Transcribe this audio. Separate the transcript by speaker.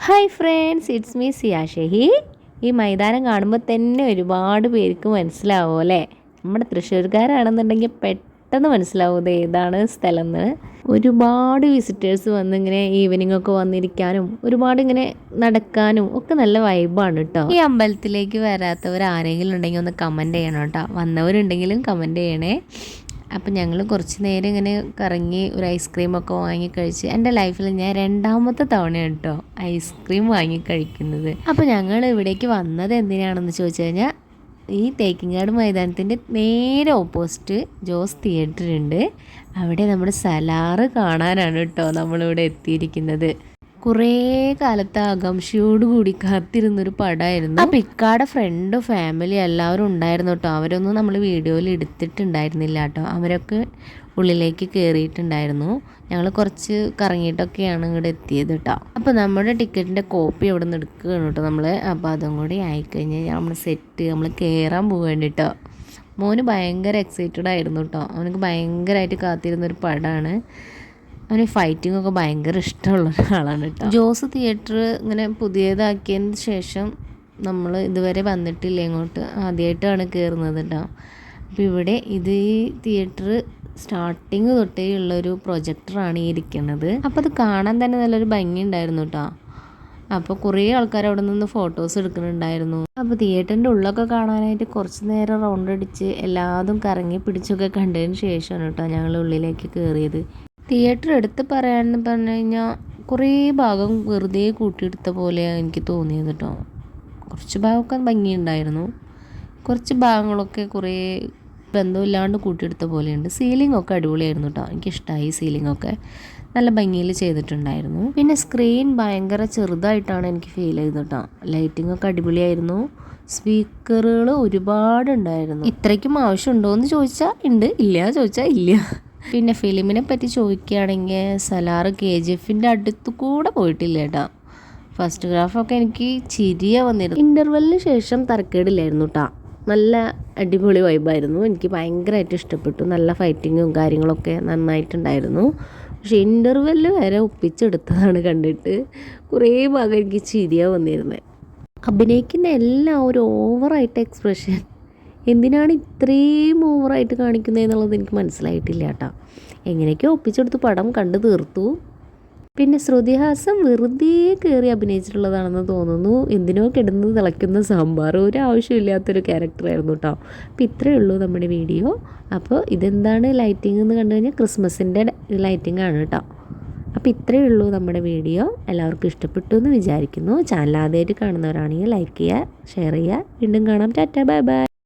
Speaker 1: Hi friends it's me സിയാഷെഹി ഈ മൈതാനം കാണുമ്പോൾ തന്നെ ഒരുപാട് പേർക്ക് മനസ്സിലാവും അല്ലേ? നമ്മുടെ തൃശ്ശൂർക്കാരാണെന്നുണ്ടെങ്കിൽ പെട്ടെന്ന് മനസ്സിലാവും ഇത് ഏതാണ് സ്ഥലം എന്ന് ഒരുപാട് വിസിറ്റേഴ്സ് വന്ന് ഇങ്ങനെ ഈവനിങ് ഒക്കെ വന്നിരിക്കാനും ഒരുപാട് ഇങ്ങനെ നടക്കാനും ഒക്കെ നല്ല വൈബാണ് കേട്ടോ ഈ അമ്പലത്തിലേക്ക് വരാത്തവർ ആരെങ്കിലും ഉണ്ടെങ്കിൽ ഒന്ന് കമന്റ് ചെയ്യണം കേട്ടോ വന്നവരുണ്ടെങ്കിലും കമന്റ് ചെയ്യണേ. അപ്പം ഞങ്ങൾ കുറച്ച് നേരം ഇങ്ങനെ കറങ്ങി ഒരു ഐസ്ക്രീമൊക്കെ വാങ്ങി കഴിച്ച് എന്റെ ലൈഫിൽ ഞാൻ രണ്ടാമത്തെ തവണ കേട്ടോ ഐസ്ക്രീം വാങ്ങി കഴിക്കുന്നത്. അപ്പോൾ ഞങ്ങൾ ഇവിടേക്ക് വന്നത് എന്തിനാണെന്ന് ചോദിച്ചു കഴിഞ്ഞാൽ ഈ തേക്കിങ്ങാട് മൈതാനത്തിന്റെ നേരെ ഓപ്പോസിറ്റ് ജോസ് തിയേറ്റർ ഉണ്ട് അവിടെ നമ്മുടെ സലാറ് കാണാനാണ് കേട്ടോ നമ്മളിവിടെ എത്തിയിരിക്കുന്നത്. കുറേ കാലത്തെ ആകാംക്ഷയോട് കൂടി കാത്തിരുന്നൊരു പടമായിരുന്നു. അപ്പം ഇക്കാടെ ഫ്രണ്ട് ഫാമിലി എല്ലാവരും ഉണ്ടായിരുന്നു കേട്ടോ. അവരൊന്നും നമ്മൾ വീഡിയോയിൽ എടുത്തിട്ടുണ്ടായിരുന്നില്ല കേട്ടോ. അവരൊക്കെ ഉള്ളിലേക്ക് കയറിയിട്ടുണ്ടായിരുന്നു ഞങ്ങൾ കുറച്ച് കറങ്ങിയിട്ടൊക്കെയാണ് ഇങ്ങോട്ട് എത്തിയത് കേട്ടോ. അപ്പോൾ നമ്മുടെ ടിക്കറ്റിന്റെ കോപ്പി അവിടെ നിന്ന് എടുക്കുകയാണ് കേട്ടോ നമ്മൾ അപ്പോൾ അതും കൂടി ആയിക്കഴിഞ്ഞാൽ നമ്മൾ സെറ്റ് നമ്മൾ കയറാൻ പോവേണ്ടി കേട്ടോ. മോന് ഭയങ്കര എക്സൈറ്റഡ് ആയിരുന്നു കേട്ടോ. അവനക്ക് ഭയങ്കരമായിട്ട് കാത്തിരുന്നൊരു പടമാണ് അവന് ഫൈറ്റിംഗ് ഒക്കെ ഭയങ്കര ഇഷ്ടമുള്ള ഒരാളാണ് കേട്ടോ. ജോസ് തിയേറ്റർ ഇങ്ങനെ പുതിയതാക്കിയതിന് ശേഷം നമ്മൾ ഇതുവരെ വന്നിട്ടില്ല ഇങ്ങോട്ട്. ആദ്യമായിട്ടാണ് കയറുന്നത് കേട്ടോ. അപ്പോൾ ഇവിടെ ഇത് ഈ തിയേറ്റർ സ്റ്റാർട്ടിങ് തൊട്ടേ ഉള്ളൊരു പ്രൊജക്ടറാണ് ഈ ഇരിക്കുന്നത് അപ്പോൾ അത് കാണാൻ തന്നെ നല്ലൊരു ഭംഗി ഉണ്ടായിരുന്നു കേട്ടോ. അപ്പോൾ കുറേ ആൾക്കാർ അവിടെ നിന്ന് ഫോട്ടോസ് എടുക്കുന്നുണ്ടായിരുന്നു. അപ്പോൾ തിയേറ്ററിന്റെ ഉള്ളൊക്കെ കാണാനായിട്ട് കുറച്ച് നേരം റൗണ്ട് അടിച്ച് എല്ലാതും കറങ്ങി പിടിച്ചൊക്കെ കണ്ടതിന് ശേഷമാണ് കേട്ടോ ഞങ്ങൾ ഉള്ളിലേക്ക് കയറിയത് തിയേറ്റർ എടുത്ത് പറയാന്ന് പറഞ്ഞു കഴിഞ്ഞാൽ കുറേ ഭാഗം വെറുതെ കൂട്ടിയെടുത്ത പോലെയാണ് എനിക്ക് തോന്നിയത് കേട്ടോ കുറച്ച് ഭാഗമൊക്കെ ഭംഗിയുണ്ടായിരുന്നു. കുറച്ച് ഭാഗങ്ങളൊക്കെ കുറേ ബന്ധമില്ലാണ്ട് കൂട്ടിയെടുത്ത പോലെയുണ്ട്. സീലിംഗ് ഒക്കെ അടിപൊളിയായിരുന്നു കേട്ടോ എനിക്കിഷ്ടമായി സീലിംഗ് ഒക്കെ. നല്ല ഭംഗിയിൽ ചെയ്തിട്ടുണ്ടായിരുന്നു. പിന്നെ സ്ക്രീൻ ഭയങ്കര ചെറുതായിട്ടാണ് എനിക്ക് ഫീൽ ചെയ്തത് കേട്ടോ ലൈറ്റിംഗ് ഒക്കെ അടിപൊളിയായിരുന്നു. സ്പീക്കറുകൾ ഒരുപാടുണ്ടായിരുന്നു. ഇത്രയ്ക്കും ആവശ്യമുണ്ടോ എന്ന് ചോദിച്ചാൽ ഉണ്ട്. ഇല്ല ചോദിച്ചാൽ ഇല്ല. പിന്നെ ഫിലിമിനെ പറ്റി ചോദിക്കുകയാണെങ്കിൽ സലാർ കെ ജി എഫിന്റെ അടുത്ത് കൂടെ പോയിട്ടില്ല കേട്ടോ ഫസ്റ്റ് ഗ്രാഫൊക്കെ എനിക്ക് ചിരിയ വന്നിരുന്നു. ഇന്റർവെല്ലിന് ശേഷം തരക്കേടില്ലായിരുന്നു കേട്ടോ നല്ല അടിപൊളി വൈബായിരുന്നു എനിക്ക് ഭയങ്കരമായിട്ട് ഇഷ്ടപ്പെട്ടു. നല്ല ഫൈറ്റിങ്ങും കാര്യങ്ങളൊക്കെ നന്നായിട്ടുണ്ടായിരുന്നു. പക്ഷെ ഇന്റർവെല്ല് വരെ ഒപ്പിച്ചെടുത്തതാണ് കണ്ടിട്ട് കുറേ ഭാഗം എനിക്ക് ചിരിയ വന്നിരുന്നത് അഭിനയിക്കുന്ന എല്ലാം ഒരു ഓവറായിട്ട് എക്സ്പ്രഷൻ എന്തിനാണ് ഇത്രയും ഓവറായിട്ട് കാണിക്കുന്നത് എന്നുള്ളത് എനിക്ക് മനസ്സിലായിട്ടില്ല കേട്ടോ. എങ്ങനെയൊക്കെയോ ഒപ്പിച്ചെടുത്ത് പടം കണ്ടു തീർത്തു. പിന്നെ ശ്രുതിഹാസം വെറുതെ കയറി അഭിനയിച്ചിട്ടുള്ളതാണെന്ന് തോന്നുന്നു. എന്തിനോ കിടന്ന് തിളയ്ക്കുന്ന സാമ്പാർ ഒരു ആവശ്യമില്ലാത്തൊരു ക്യാരക്ടറായിരുന്നു കേട്ടോ. അപ്പോൾ ഇത്രയേ ഉള്ളൂ നമ്മുടെ വീഡിയോ. അപ്പോൾ ഇതെന്താണ് ലൈറ്റിംഗ് എന്ന് കണ്ടു കഴിഞ്ഞാൽ ക്രിസ്മസിന്റെ ലൈറ്റിംഗ് ആണ് കേട്ടോ. അപ്പോൾ ഇത്രയേ ഉള്ളൂ നമ്മുടെ വീഡിയോ. എല്ലാവർക്കും ഇഷ്ടപ്പെട്ടു എന്ന് വിചാരിക്കുന്നു. ചാനൽ ആദ്യമായിട്ട് കാണുന്നവരാണെങ്കിൽ ലൈക്ക് ചെയ്യുക ഷെയർ ചെയ്യുക. വീണ്ടും കാണാം. Tata bye bye.